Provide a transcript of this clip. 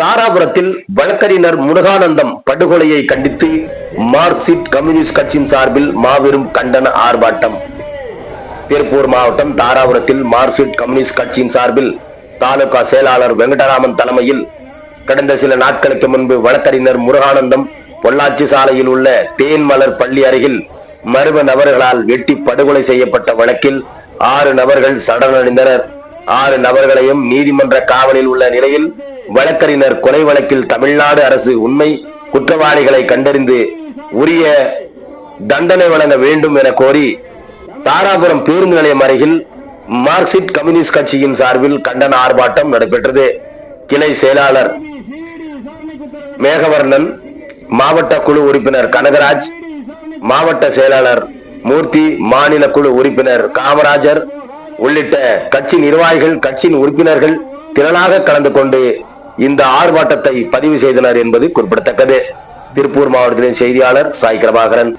தாராபுரத்தில் வழக்கறிஞர் முருகானந்தம் படுகொலையை கண்டித்து மார்க்சிஸ்ட் கம்யூனிஸ்ட் கட்சியின் சார்பில் மாபெரும் கண்டன ஆர்ப்பாட்டம். திருப்பூர் மாவட்டம் தாராபுரத்தில் மார்க்சிஸ்ட் கம்யூனிஸ்ட் கட்சியின் சார்பில் தாலுகா செயலாளர் வெங்கடராமன் தலைமையில் கடந்த சில நாட்களுக்கு முன்பு வழக்கறிஞர் முருகானந்தம் பொள்ளாச்சி சாலையில் உள்ள தேன்மலர் பள்ளி அருகில் மர்ம நபர்களால் வெட்டி படுகொலை செய்யப்பட்ட வழக்கில் ஆறு நபர்கள் சடலடைந்தனர். ஆறு நபர்களையும் நீதிமன்ற காவலில் உள்ள நிலையில் வழக்கறிஞர் கொலை வழக்கில் தமிழ்நாடு அரசு உண்மை குற்றவாளிகளை கண்டறிந்து உரிய தண்டனை வழங்க வேண்டும் என கோரி தாராபுரம் பேருந்து நிலையம் அருகில் மார்க்சிஸ்ட் கம்யூனிஸ்ட் கட்சியின் சார்பில் கண்டன ஆர்ப்பாட்டம் நடைபெற்றது. கிளை செயலாளர் மேகவர்ணன் மாவட்ட குழு உறுப்பினர் கனகராஜ் மாவட்ட செயலாளர் மூர்த்தி மாநில குழு உறுப்பினர் காமராஜர் உள்ளிட்ட கட்சி நிர்வாகிகள் கட்சியின் உறுப்பினர்கள் திரளாக கலந்து கொண்டு இந்த ஆர்ப்பாட்டத்தை பதிவு செய்தனர் என்பது குறிப்பிடத்தக்கது. திருப்பூர் மாவட்டத்தின் செய்தியாளர் சாய் கிரபாகரன்.